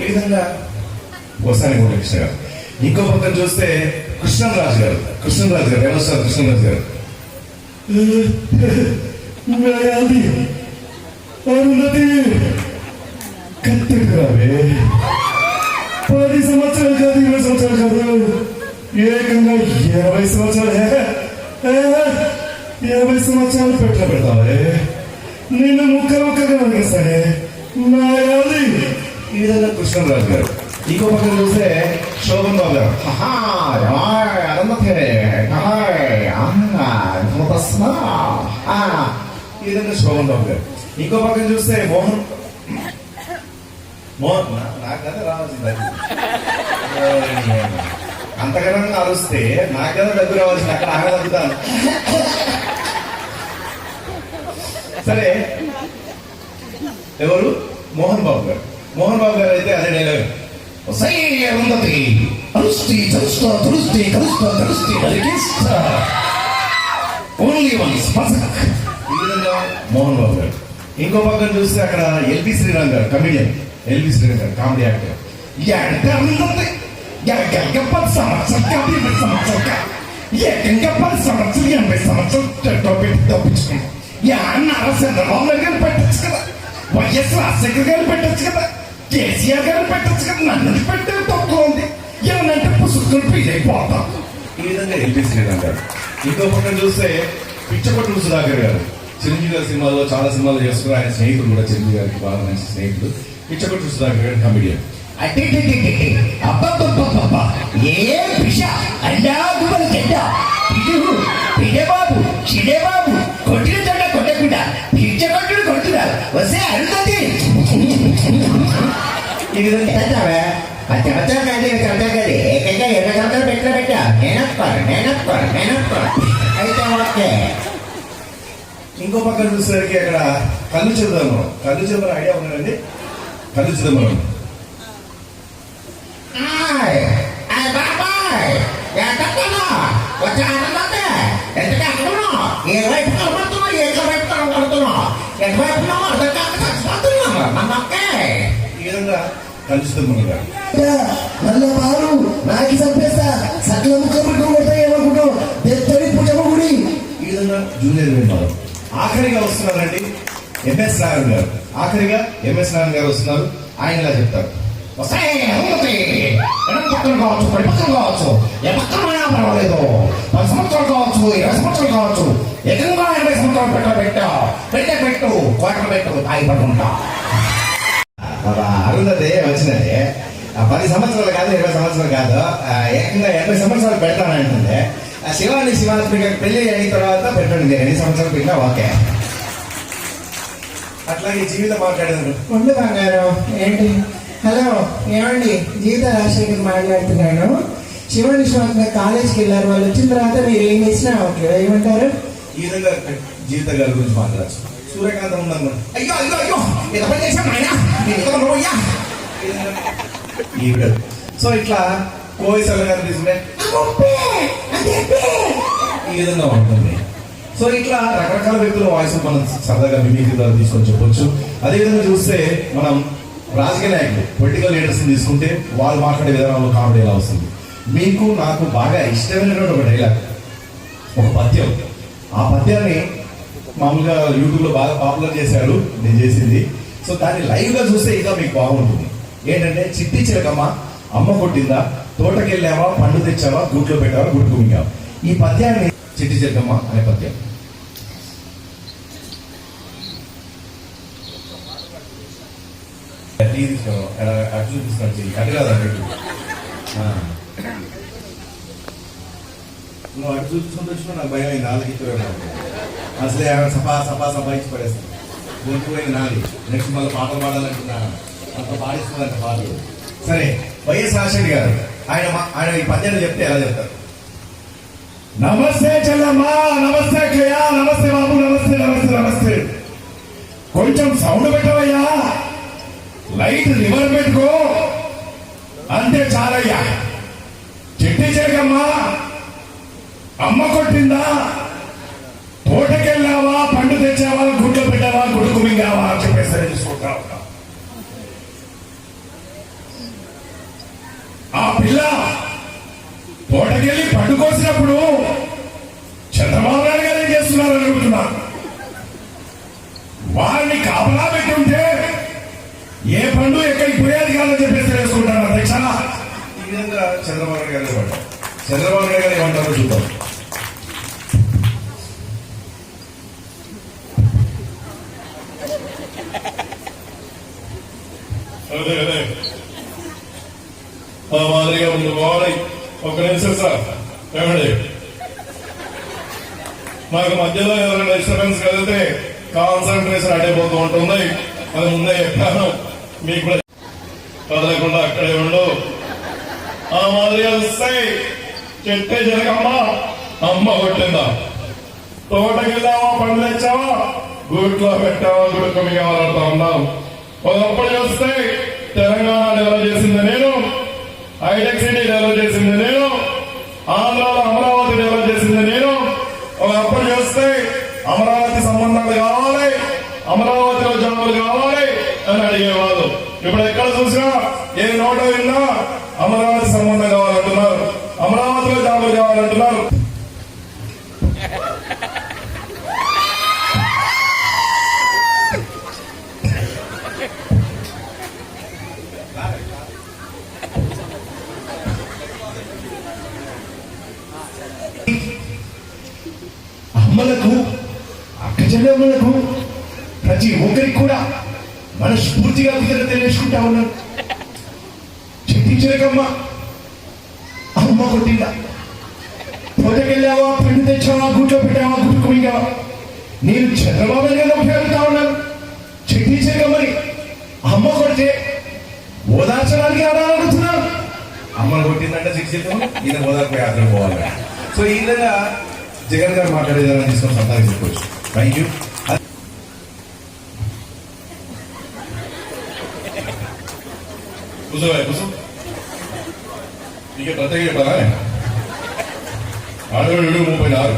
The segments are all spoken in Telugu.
ఈ విధంగా వస్తానే కృష్ణ గారు ఇంకో పక్కన చూస్తే కృష్ణరాజు గారు. కృష్ణరాజు గారు. ఎవరు సార్ కృష్ణరాజు గారు? కత్తికి రావే పది సంవత్సరాలు కాదు ఇరవై సంవత్సరాలు కాదు. ఏకంగా యాభై సంవత్సరాలు. ఏ? యాభై సంవత్సరాలు పెట్ట పెడతావే నిన్ను ముక్క ముక్కగా అనిపిస్తానే నా యాది ఈ విధంగా కృష్ణరాజు గారు. ఇంకో పక్కన చూస్తే శోభన్ బాబు గారు. ఈ విధంగా శోభన్ బాబు గారు. ఇంకో పక్కన చూస్తే మోహన్. మోహన్ నా- నాకు రావాల్సింది అంతకన్నా అరుస్తే నాకు కదా దగ్గర రావాల్సింది అక్కడ ఆమె తగ్గుతాను సరే. ఎవరు? మోహన్ బాబు గారు. మోహన్ బాబు గారు అయితే అదే డైలాగ్ సై ఉన్నది చరుస్తా తురుsti ఓన్లీ ఈ విధంగా మోహన్ బాబు గారు. ఇంకో పక్కన చూస్తే అక్కడ ఎల్బి శ్రీరామ్ గారు కమిడియన్ ఎల్బి శ్రీరామ్ గారు కామెడీ యాక్టర్ ఎంత ఉన్నది ఏకంగా పది సంవత్సరాలు యాభై సంవత్సరాలు ఏకంగా పది సంవత్సరాలు ఎనభై సంవత్సరాలు తప్పించుకున్నాం గారు పెట్టచ్చు కదా వైఎస్ రాజశేఖర్ గారు పెట్టచ్చు కదా. కేసీఆర్ గారు పెట్టచ్చు కదా. నన్ను పెట్టే తక్కువ ఉంది. ఏమనంటే పుస్తకం ఫీల్ అయిపోతాం. ఈ విధంగా శ్రీరామ్ గారు ఇంకో పక్కన చూస్తే పిచ్చపట్టు సుధాకర్ గారు. చిరంజీవి గారి సినిమాలో చాలా సినిమాలు చేస్తున్నారు. ఆయన స్నేహితుడు కూడా చిరంజీవి గారికి బాగా మంచి స్నేహితుడు. పిచ్చపట్టు సుధాకర్ గారు కమిడియన్ ఏ పిష అండా గుబల చెడ్డ. పిడుగు పిడబాబు చిడబాబు కొట్టిన వస్తే అరుంధతి విధంగా పెద్దవే పచ్చ పచ్చ కాదు చెడ్డ కాదు ఏకంగా ఎర్ర సంతలు పెట్టిన పెట్ట నేనొక్కరు నేనొక్కరు నేనొక్కరు అయితే ఓకే ఇంకో పక్కన చూసేసరికి అక్కడ కళ్ళు చిదంబరం కళ్ళు చిదంబరం ఐడియా ఉన్నారండి కళ్ళు చిదంబరం ఆయ్ ఆయ్ బాబాయ్ ఎక్కడన్నా వచ్చే గారు నల్ల పాలు నాకి చంపేస్తా. సకల ముఖములు కొడతాయి ఏమనుకుంటావు? ఎత్తడి పుట్టమగుడి ఈ విధంగా జూనియర్ విన్నారు ఆఖరిగా వస్తున్నారండి. ఎంఎస్ నారాయణ గారు. ఆఖరిగా ఎంఎస్ నారాయణ గారు వస్తున్నారు. ఆయన ఇలా చెప్తారు? పక్కన కావచ్చు పడి పక్కన కావచ్చు. ఏ పక్కన పర్వాలేదు. పది సంవత్సరాలు కావచ్చు ఇరవై సంవత్సరాలు కావచ్చు. ఏకంగా ఇరవై సంవత్సరాలు పెట్ట పెట్టు పెట్టే పెట్టు కోటలు పెట్టు తాయి పడుకుంటా. అరుంధతి వచ్చినది పది సంవత్సరాలు కాదు ఇరవై సంవత్సరాలు కాదు. ఏకంగా ఎనభై సంవత్సరాలు పెడతానంటుంది ఆ శివాని శివాత్మిక పెళ్ళి అయిన తర్వాత పెట్టండి ఎన్ని సంవత్సరాలు పెట్టినా ఓకే. అట్లాగే జీవితం మాట్లాడేది. ఉండు బంగారం ఏంటి? హలో ఏమండి? జీవిత రాజశేఖర్ మాట్లాడుతున్నాను. శివాని స్వామి కాలేజ్కి వెళ్ళారు వాళ్ళు వచ్చిన తర్వాత మీరు ఏం చేసినా ఓకే ఏమంటారు? ఈ విధంగా జీవిత గారి గురించి మాట్లాడచ్చు. సూర్యకాంతం ఉందన్నమాట అయ్యో అయ్యో అయ్యో ఎంత పని చేశాను ఆయన ఈవిడ. సో ఇట్లా కోయిసల గారు తీసుకుంటే ఈ విధంగా ఉంటుంది. సో ఇట్లా రకరకాల వ్యక్తుల వాయిస్ మనం సరదాగా మిమిక్రీ ద్వారా తీసుకొని చెప్పొచ్చు. అదేవిధంగా చూస్తే మనం రాజకీయ నాయకులు పొలిటికల్ లీడర్స్ని తీసుకుంటే వాళ్ళు మాట్లాడే విధానంలో కామెడీ ఎలా వస్తుంది? మీకు నాకు బాగా ఇష్టమైనటువంటి ఒక డైలాగ్ ఒక పద్యం. ఆ పద్యాన్ని మామూలుగా యూట్యూబ్లో బాగా పాపులర్ చేశాడు. నేను చేసింది. సో దాన్ని లైవ్గా చూస్తే ఇంకా మీకు బాగుంటుంది. ఏంటంటే చిట్టి చిలకమ్మ అమ్మ కొట్టిందా తోటకెళ్ళావా పండు తెచ్చావా గూట్లో పెట్టావా గుడ్డు మింగావా ఈ పద్యాన్ని చిట్టి చిలకమ్మ అనే పద్యం. అటు చూపిస్తాను చెయ్యి అటు కాదు అటు ఆ. నువ్వు అటు వచ్చినా నాకు భయం అయింది. నాలుగు అసలే ఆమె సపా సపా సపా ఇచ్చి పడేస్తాను నాది. నెక్స్ట్ మళ్ళీ పాటలు పాడాలంటున్నా అంత పాడిస్తుందంట పాటలు సరే వైఎస్ రాజశేఖర్ గారు ఆయన ఆయన ఈ పద్యాన్ని చెప్తే ఎలా చెప్తారు? నమస్తే చెల్లమ్మా నమస్తే అక్కయ్యా నమస్తే బాబు నమస్తే నమస్తే నమస్తే. కొంచెం సౌండ్ పెట్టవయ్యా. లైట్ రివర్ పెట్టుకో. అంతే చాలయ్యా. చెట్టి చెరగమ్మా. అమ్మ కొట్టిందా? పూటకెళ్ళావా పండు తెచ్చావా గుడ్లు పెట్టావా గుడుకు మింగావా అని చెప్పేసి తెలుసుకుంటా ఆ పిల్ల పూటకెళ్ళి పండు కోసినప్పుడు చంద్రబాబు గారు చేస్తున్నారు అనుకుంటున్నా వారిని కాపలా పెట్టుంటే ఏ పండు ఎక్కడికి పోయేది కాదని చెప్పేసి తెలుసుకుంటారు అధ్యక్ష. చంద్రబాబు గారు చంద్రబాబు నాయుడు గారు ఏమంటారో చూద్దాం. ఆ మాదిరిగా ఉంది బాగున్నాయి. ఒక నిమిషం సార్. ఏమండి? మాకు మధ్యలో ఎవరైనా డిస్టర్బెన్స్ కలిగితే కాన్సన్ట్రేషన్ అడిగిపోతూ ఉంటుంది. అది ముందే చెప్పాను. మీకు కూడా కదలకుండా అక్కడే ఉండు. ఆ మాదిరిగా వస్తాయి. చెట్టే జరగమ్మా. అమ్మ కొట్టిందా? తోటకెళ్ళావా? పండ్లు తెచ్చావా? గూట్లో పెట్టావా? గుడుకు మిగవాలంటా ఉన్నాం. ఒకప్పుడు చూస్తే తెలంగాణ డెవలప్ చేసింది నేను. హైటెక్ సిటీ డెవలప్ చేసింది నేను. ఆంధ్రాలో అమరావతి డెవలప్ చేసింది నేను. ఒకప్పుడు చేస్తే అమరావతి సంబంధాలు కావాలి. అమరావతిలో జాబులు కావాలి అని అడిగేవాళ్ళు. ఇప్పుడు ఎక్కడ చూసినా ఏ నోట విన్నా అమరావతి సంబంధం కావాలంటున్నారు. అమరావతిలో జాబులు కావాలంటున్నారు. అమ్మ కొట్టిందా తోటకెళ్ళావా పిండి తెచ్చావా గుట్లో పెట్టావా నేను చంద్రబాబు నాయుడు ఉపయోగిస్తా ఉన్నాను. చెప్పించలేకమ్మని అమ్మ కొడితే ఓదార్చడానికి ఆడాలనుకుంటున్నాను అమ్మను కొట్టిందంటే శిక్షితం ఈయన ఓదార్పు యాత్ర పోవాలి సో ఈ విధంగా జగన్ గారు మాట్లాడేదాన్ని తీసుకొని సంతానం చెప్పుకోవచ్చు. థ్యాంక్ యూ కూర్చోవాలి కూర్చో. నీకే ప్రత్యేక చెప్పాలా? ఆడవాళ్ళు ముప్పై ఆరు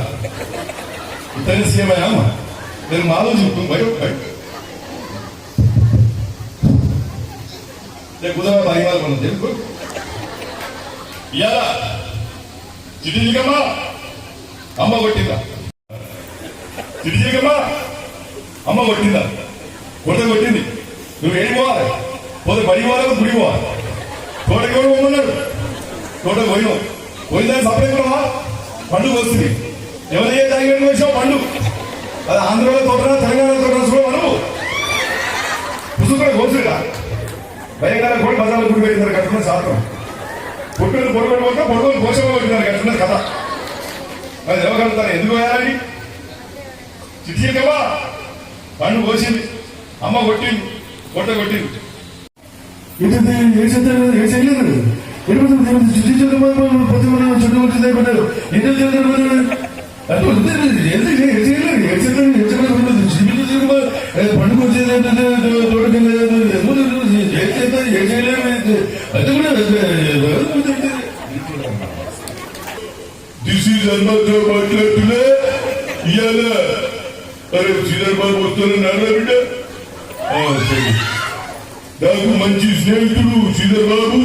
ఇతని సీఎం అమ్మ. నేను మాలో చెప్తాను బయట బయట కుదర బాయిమాలు మనం తెలుగు ఇయాలా చిటిజిగమ్మా అమ్మ కొట్టిందా? చిటిజిగమ్మా అమ్మ కొట్టిందా? కొట్ట కొట్టింది. నువ్వు ఏడిపోవాలి పోతే పడిపోవాలి గుడిపోవాలి గుడి కూడా పోమన్నాడు తోటకు పోయినావు పోయిందని సపరేట్ కూడా పండుగ వస్తుంది ఎవరైతే ఏ తాగినట్టు వచ్చావు పండు. అది ఆంధ్రలో తోటనా తెలంగాణ తోటనా చూడ అనువు పుస్తకం కోసుడా భయంకర కోడి బజార్లో గుడి పెట్టినారు కట్టుకున్న శాతం పుట్టుని పొడుకొని పోతే పొడుకొని కోసంగా పెట్టినారు కట్టుకున్న కథ. అది ఎవగలుగుతారు ఎందుకు పోయాలని చిట్టి కదా పండు కోసింది. అమ్మ కొట్టింది. కొట్ట కొట్టింది. ఏంటంటే ఏం చేస్తారు ఏం చేయలేదు ఎటువంటి శుద్ధి ప్రతి మనం చుట్టూ వచ్చి అయిపోతారు ఏం చేస్తారు ఎందుకు చేయలేదు ఏం చేస్తారు ఏం చేయలేదు పండుగ వచ్చేది చేస్తారు చేయలేదు అది కూడా దిస్ ఈజ్ అన్నతో మాట్లాడుతున్నా ఇవాళ అరే శ్రీధర్ బాబు వస్తున్నాడు బిడ్డ? ఆ, నాకు మంచి స్నేహితుడు శ్రీధర్ బాబు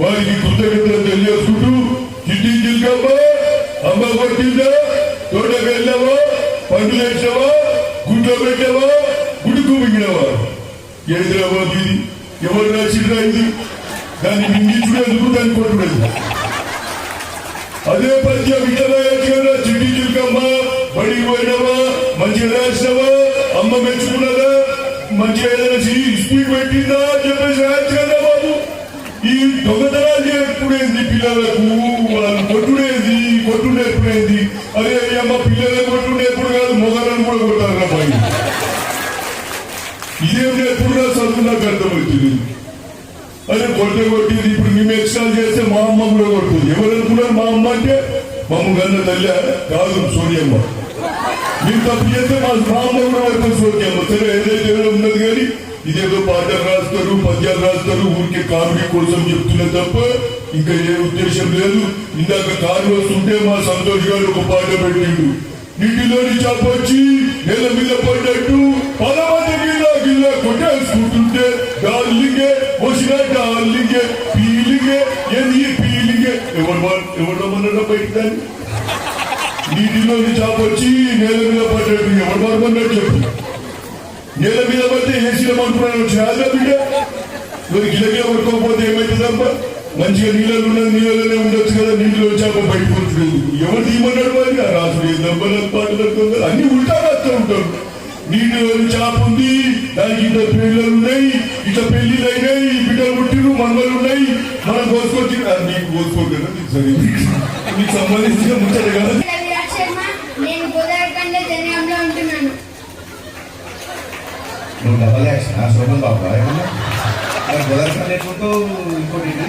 వారికి కృతజ్ఞతలు తెలియజేసుకుంటూ చిట్టి చిల్కమ్మ అమ్మ కొట్టిందా తోట వెళ్ళావా పండు వేసావా గుడ్లో పెట్టావా గుడుకు మింగినవా? హైదరాబాద్ ఇది. ఎవరు రాసిరా ఇది? దాన్ని మింగించుకునేందుకు దాన్ని కొట్టుడేది అదే పద్యం విజయనగర చిట్టి చిలకమ్మ బడి పోయినావా మంచిగా రాసినావా అమ్మ మెచ్చుకున్నదా మంచిగా ఏదైనా స్పీడ్ పెట్టిందా అని చెప్పేసి రాయొచ్చు కదా ఈ దొంగతనాలు చేసుకునేది పిల్లలకు వాళ్ళు కొట్టుడేది కొట్టు నేర్పుడేది అదే అమ్మ పిల్లలకు కొట్టు నేర్పుడు కాదు మొగలను కూడా కొట్టారు అబ్బాయి ఇదేం నేర్పుడుగా చదువు నాకు అర్థమవుతుంది అదే కొట్ట కొట్టింది ఇప్పుడు మేము ఎక్స్ట్రా చేస్తే మా అమ్మ కూడా కొడుతుంది. ఎవరనుకున్నారు మా అమ్మ అంటే? మమ్మ కన్న తల్లి కాదు సోనియమ్మ. మీరు తప్పు చేస్తే మా అమ్మ కూడా పడుతుంది సోనియమ్మ. సరే ఏదైతే ఉన్నది కానీ ఇదేదో పాటలు రాస్తారు పద్యాలు రాస్తారు ఊరికే కామెడీ కోసం చెప్తున్నా తప్ప ఇంకా ఏ ఉద్దేశం లేదు. ఇందాక కారు వస్తుంటే మా సంతోష్ గారు ఒక పాట పెట్టిండు. నీటిలోని చాపొచ్చి నేల మీద పడ్డట్టు పదమంది గిల్ల గిల్ల కొట్టేసుకుంటుంటే డార్లింగే వచ్చిన డార్లింగే పీలింగే ఏది ఏంది ఎవరు మా- ఎవరు రమ్మన్నాడో బయటికి దాన్ని నేల మీద పడ్డట్టు ఎవరు మార్మన్నాడు చెప్పు. నేల మీద పడితే ఏసీలో అనుకున్నాను చాలా బిడ్డ. మరి గిలగిల కొట్టుకోకపోతే ఏమవుతుందమ్మా మంచిగా నీళ్ళలో ఉన్న నీళ్ళలోనే ఉండొచ్చు కదా నీళ్ళు వచ్చాక బయటపడుతుంది. ఎవరు తీయమన్నాడు మరి ఆ రాసుడు ఏందమ్మా నాకు పాటలు అన్ని ఉంటా వస్తూ ఉంటారు. నీళ్ళు చాప ఉంది దానికి ఇంత పిల్లలు ఉన్నాయి ఇంత పెళ్ళిలు అయినాయి బిడ్డలు పుట్టిరు మనవలు ఉన్నాయి. మనం కోసుకొచ్చి అది నీకు కోసుకోకుండా నీకు సరే నీకు సంబంధించిన ముచ్చట కదా. నువ్వు డబల్ యాక్షన్ ఆ శోభన్ బాబు ఏమన్నా మరి గోదావరి ఎట్లుంటావు ఇంకోటి ఏంటి?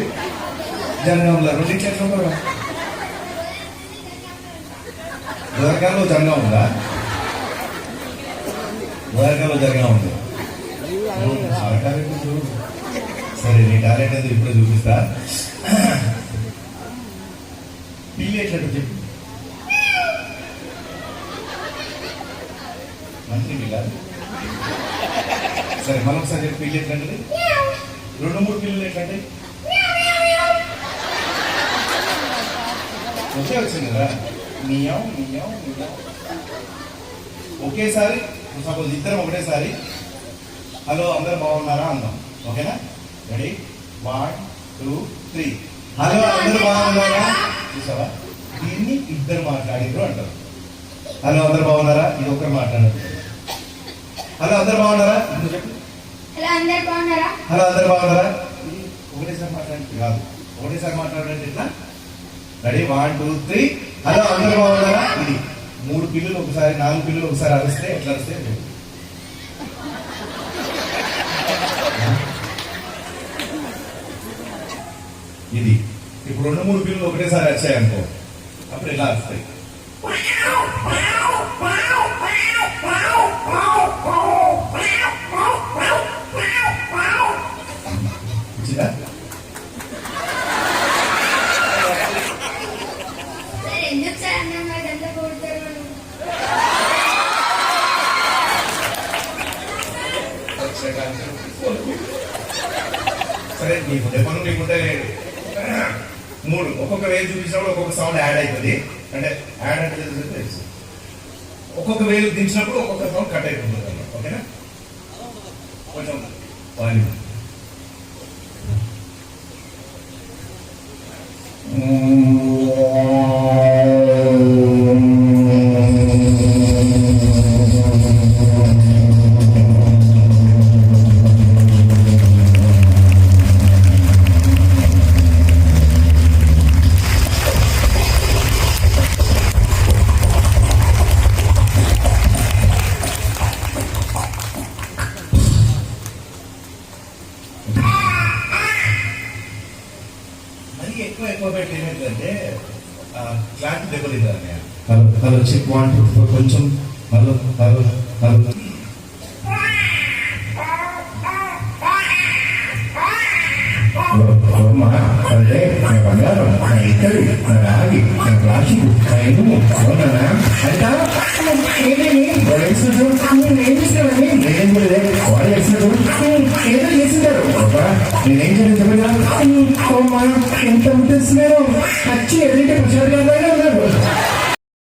జనగాంలో రెండు ఇట్లా గోదావరిలో జనగా ఉందా గోదావరిలో జనగా ఉంది సరే నీ టాలెంట్ ఎందుకు ఇప్పుడే చూపిస్తా. పిల్లి ఎట్లా చెప్పు మంత్రి పిల్ల సరే మనం ఒకసారి చెప్పి పిల్లి ఎట్లంటే రెండు మూడు పిల్లలు ఎట్లంటే? ఒకే వచ్చింది కదా? మియావ్ మియావ్ ఒకేసారి సపోజ్ ఇద్దరం ఒకటేసారి. హలో అందరు బాగున్నారా? అందాం ఓకేనా? Ready one two three hello అందరు బాగున్నారా? చూసావా? దీన్ని ఇద్దరు మాట్లాడిದ್ರು అంటారు. హలో అందరు బాగున్నారా? ఇది ఒకరు మాట్లాడారు. హలో అందరు బాగున్నారా? ఇప్పుడు చెప్పు. హలో అందరు బాగున్నారా? హలో అందరు బాగున్నారా? ఒకటేసారి మాట్లాడండి. కాదు. ఒకటేసారి మాట్లాడండి ఇట్లా ready? One two three. Hello అందరు బాగున్నారా? ఇది మూడు పిల్లలు ఒకసారి నాలుగు పిల్లలు ఒకసారి అరిస్తే ఎట్లా అరిస్తే? ఇది. ఇప్పుడు రెండు మూడు పిల్లలు ఒకటేసారి వచ్చాయనుకో అప్పుడు ఎలా వస్తాయి నీకు పనులు నీకుంటే మూడు ఒక్కొక్క వేలు చూపించినప్పుడు ఒక్కొక్క సౌండ్ యాడ్ అవుతుంది అంటే యాడ్ అంటే తెలుసు తెలుసు. ఒక్కొక్క వేలు దించినప్పుడు ఒక్కొక్క సౌండ్ కట్ అయిపోతుంది అన్నమాట. ఓకేనా? కొంచెం వాల్యూమ్ మన బంగారం మన ఇద్దరు మన రాగి మన ప్లాస్టిక్ నా ఇనుము అవునా అంటా నేనేం చేయలేదు ఎంత వచ్చి ఎదురింటి ప్రసాద్